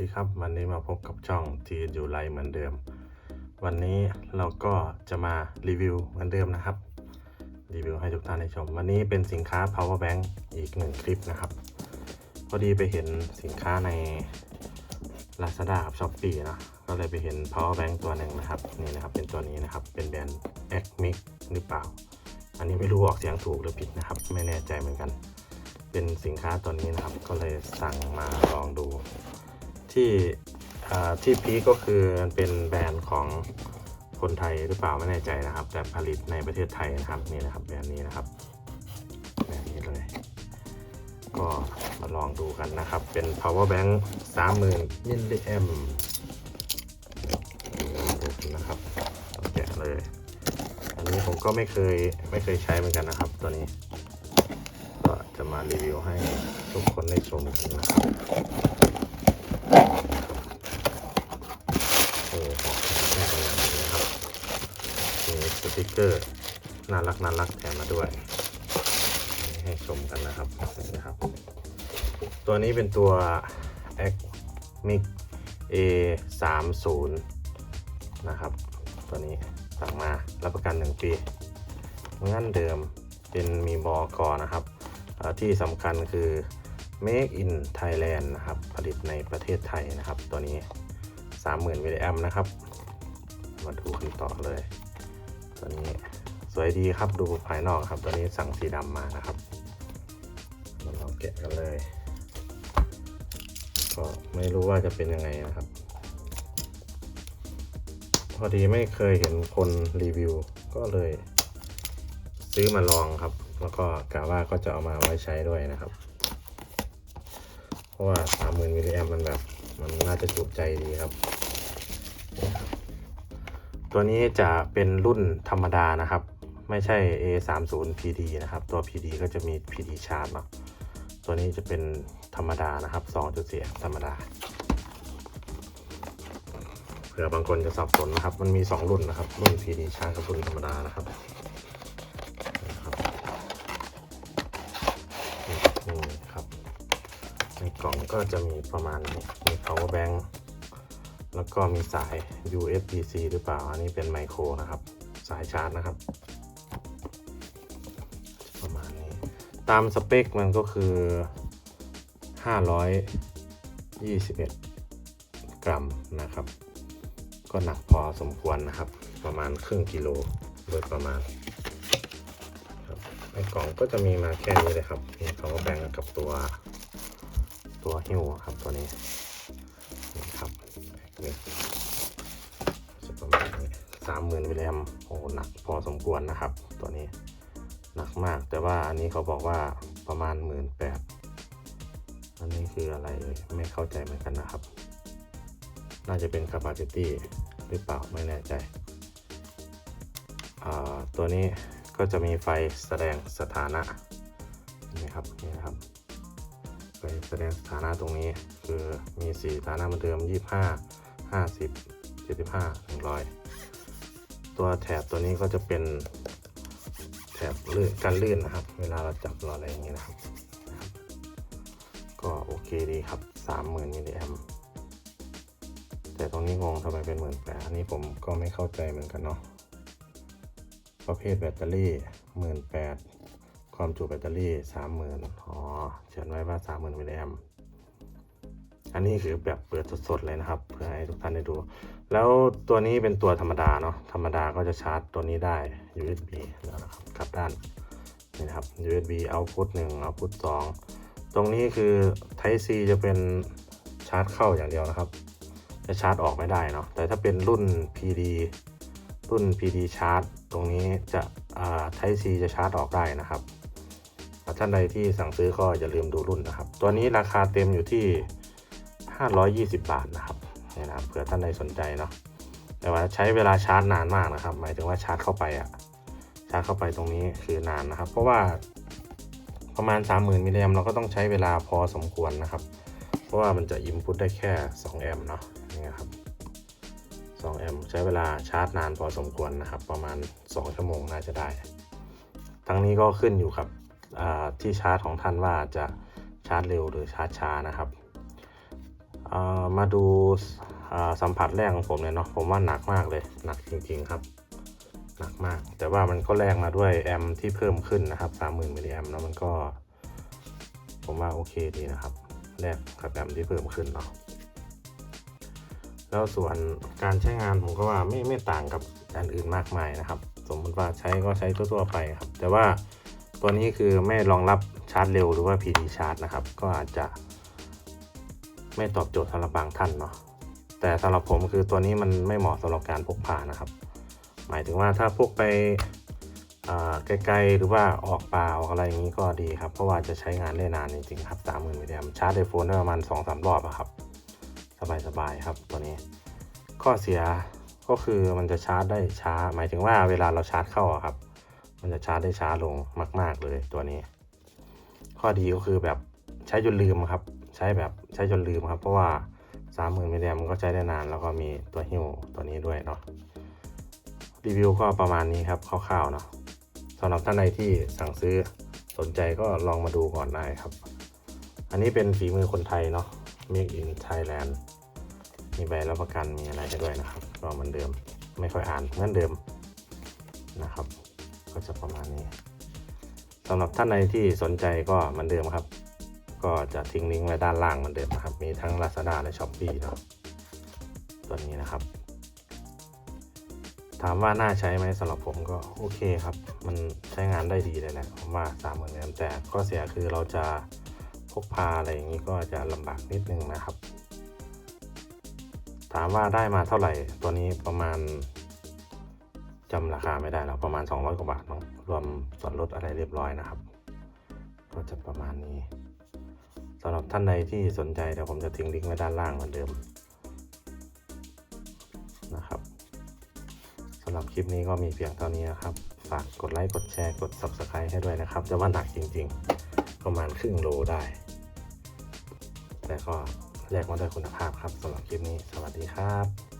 ดีครับวันนี้มาพบกับช่องทีอยู่ไลเหมือนเดิม วันนี้เราก็จะมารีวิวเหมือนเดิมนะครับ รีวิวให้ทุกท่านได้ชม วันนี้เป็นสินค้า power bank อีกหนึ่งคลิปนะครับ พอดีไปเห็นสินค้าใน Lazada กับ Shopee นะก็เลยไปเห็น power bank ตัวหนึ่งนะครับนี่นะครับเป็นตัวนี้นะครับเป็นแบรนด์ x m i x หรือเปล่า อันนี้ไม่รู้ออกเสียงถูกหรือผิดนะครับ ไม่แน่ใจเหมือนกันเป็นสินค้าตัวนี้นะครับก็เลยสั่งมาลองดู ที่ที่พีก็คือมันเป็นแบรนด์ของคนไทยหรือเปล่าไม่แน่ใจนะครับ แต่ผลิตในประเทศไทยนะครับนี่นะครับแบรนด์นี้นะครับแบรนด์นี้เลย ก็มาลองดูกันนะครับ เป็น power bank 30,000มิลลิแอมนะครับแกะเลย อันนี้ผมก็ไม่เคยไม่เคยใช้เหมือนกันนะครับ ตัวนี้ ก็จะมารีวิวให้ทุกคนได้ชมกันนะครับโอ้ออกแค่ตัวอย่างนี้นะครับมีส ติกเกอร์น่ารักน่ารักแถมมาด้วย ให้ชมกันนะครับนะครับ ตัวนี้เป็นตัว a c m i c A 3 0นะครับ ตัวนี้สั่งมารับประกัน 1 ปีงั้นเดิมเป็นมีบอกอนะครับ ที่สำคัญคือ Make in Thailand นะครับ ผลิตในประเทศไทยนะครับ ตัวนี้ 30,000มิลลิแอมนะครับ มาดูกันต่อเลย ตัวนี้สวยดีครับดูภายนอกครับ ตัวนี้สั่งสีดำมานะครับมาลองแกะกันเลย ก็ไม่รู้ว่าจะเป็นยังไงนะครับ พอดีไม่เคยเห็นคนรีวิว ก็เลย ซื้อมาลองครับ แล้วก็กะว่าก็จะเอามาไว้ใช้ด้วยนะครับ เพราะว่า 30,000มิลลิแอมมันแบบ มันน่าจะจุใจดีครับ ตัวนี้จะเป็นรุ่นธรรมดานะครับ ไม่ใช่ A30 PD นะครับ ตัว PD ก็จะมี PD ชาร์จเนาะตัวนี้จะเป็นธรรมดานะครับ2.4ธรรมดาเผื่อบางคนจะสับสนนะครับ มันมี 2 รุ่นนะครับ รุ่น PD ชาร์จกับรุ่นธรรมดานะครับนะครับนี่ครับในกล่องก็จะมีประมาณนี้มี power bank แล้วก็มีสาย USB-C หรือเปล่า อันนี้เป็นไมโครนะครับ สายชาร์จนะครับ ประมาณนี้ ตามสเปคมันก็คือ 521 กรัมนะครับ ก็หนักพอสมควรนะครับ ประมาณครึ่งกิโลโดยประมาณครับในกล่องก็จะมีมาแค่นี้เลยครับนี่เขาก็แบ่งกับตัวตัวหิ้วครับตัวนี้ นี่ประมาณนี้สามหมื่นมิลลิแอมโอ้หนักพอสมควรนะครับ ตัวนี้หนักมากแต่ว่าอันนี้เขาบอกว่าประมาณหมื่นแปดอันนี้คืออะไรเลยไม่เข้าใจเหมือนกันนะครับ น่าจะเป็น capacity หรือเปล่าไม่แน่ใจ ตัวนี้ก็จะมีไฟแสดงสถานะนี่ครับนี่นะครับไฟแสดงสถานะตรงนี้คือมีสีสถานะเหมือนเดิม 25 50 75 100 ตัวแถบตัวนี้ก็จะเป็นแถบลื่นกันลื่นนะครับ เวลาเราจับเราอะไรอย่างนี้นะครับนะครับ ก็โอเคดีครับ 30,000มิลลิแอมแต่ตรงนี้งงทำไมเป็นหมื่นแปดอันนี้ผมก็ไม่เข้าใจเหมือนกันเนาะประเภทแบตเตอรี่หมื่นแปดความจุแบตเตอรี่สามหมื่นอ๋อเขียนไว้ว่าสามหมื่นมิลลิแอม อันนี้คือแบบเปิดสดๆเลยนะครับ เพื่อให้ทุกท่านได้ดู แล้วตัวนี้เป็นตัวธรรมดาเนาะธรรมดาก็จะชาร์จตัวนี้ได้ USB แล้วนะครับกลับด้านนี่นะครับ USB output 1 output 2 ตรงนี้คือ Type C จะเป็นชาร์จเข้าอย่างเดียวนะครับ จะชาร์จออกไม่ได้เนาะแต่ถ้าเป็นรุ่น PD รุ่น PD ชาร์จ ตรงนี้จะ Type C จะชาร์จออกได้นะครับท่านใดที่สั่งซื้อก็อย่าลืมดูรุ่นนะครับ ตัวนี้ราคาเต็มอยู่ที่ 520 บาทนะครับนี่นะครับเผื่อท่านใดสนใจเนาะแต่ว่าใช้เวลาชาร์จนานมากนะครับ หมายถึงว่าชาร์จเข้าไปอะชาร์จเข้าไปตรงนี้คือนานนะครับ เพราะว่าประมาณ 30,000มิลลิแอมเราก็ต้องใช้เวลาพอสมควรนะครับ เพราะว่ามันจะอินพุตได้แค่2แอมป์เนาะนี่ครับ2แอมป์ใช้เวลาชาร์จนานพอสมควรนะครับ ประมาณ 2 ชั่วโมงน่าจะได้ ทั้งนี้ก็ขึ้นอยู่กับที่ชาร์จของท่านว่าจะชาร์จเร็วหรือชาร์จช้านะครับ มาดูสัมผัสแรกของผมเนี่ยเนาะผมว่าหนักมากเลย หนักจริงๆครับ หนักมาก แต่ว่ามันก็แลกมาด้วยแอมที่เพิ่มขึ้นนะครับ30,000มิลลิแอมแล้วมันก็ ผมว่าโอเคดีนะครับแลกกับแอมที่เพิ่มขึ้นเนาะแล้วส่วนการใช้งานผมก็ว่าไม่ไม่ต่างกับอันอื่นมากมายนะครับ สมมติว่าใช้ก็ใช้ทั่วๆไปครับ แต่ว่าตัวนี้คือไม่รองรับชาร์จเร็วหรือว่า PD ชาร์จนะครับ ก็อาจจะ ไม่ตอบโจทย์สำหรับบางท่านเนาะแต่สำหรับผมคือตัวนี้มันไม่เหมาะสำหรับการพกพานะครับ หมายถึงว่าถ้าพกไปไกลๆหรือว่าออกป่าออกอะไรอย่างนี้ก็ดีครับ เพราะว่าจะใช้งานได้นานจริงๆครับสามหมื่นมิลลิแอมชาร์จไอโฟนได้ประมาณสองสามรอบอะครับ สบายๆครับตัวนี้ ข้อเสียก็คือมันจะชาร์จได้ช้า หมายถึงว่าเวลาเราชาร์จเข้าอะครับ มันจะชาร์จได้ช้าลงมาก ๆเลยตัวนี้ ข้อดีก็คือแบบใช้จนลืมครับ ใช้แบบใช้จนลืมครับ เพราะว่าสามหมื่นมิลลิแอมมันก็ใช้ได้นาน แล้วก็มีตัวหิ้วตัวนี้ด้วยเนาะรีวิวก็ประมาณนี้ครับคร่าวๆเนาะสำหรับท่านใดที่สั่งซื้อสนใจก็ลองมาดูก่อนได้ครับ อันนี้เป็นฝีมือคนไทยเนาะ Make in Thailand มีใบรับประกันมีอะไรให้ด้วยนะครับก็เหมือนเดิมไม่ค่อยอ่านเหมือนเดิมนะครับ ก็จะประมาณนี้สำหรับท่านใดที่สนใจก็เหมือนเดิมครับ ก็จะทิ้งลิงก์ไว้ด้านล่างเหมือนเดิมนะครับ มีทั้ง Lazada และ Shopee เนาะตัวนี้นะครับ ถามว่าน่าใช้ไหมสำหรับผมก็โอเคครับ มันใช้งานได้ดีเลยแหละผมว่าสามหมื่นแแต่ข้อเสียคือเราจะพกพาอะไรอย่างนี้ก็จะลำบากนิดนึงนะครับ ถามว่าได้มาเท่าไหร่ตัวนี้ประมาณจำราคาไม่ได้แล้วประมาณ 200 กว่าบาทรวมส่วนลดอะไรเรียบร้อยนะครับ ก็จะประมาณนี้ สำหรับท่านใดที่สนใจเดี๋ยวผมจะทิ้งลิงก์ไว้ด้านล่างเหมือนเดิมนะครับสำหรับคลิปนี้ก็มีเพียงเท่านี้นะครับ ฝากกดไลค์กดแชร์กด Subscribe ให้ด้วยนะครับ จะว่าหนักจริงๆ ประมาณครึ่งโลได้ แต่ก็แลกมาด้วยคุณภาพครับสำหรับคลิปนี้ สวัสดีครับ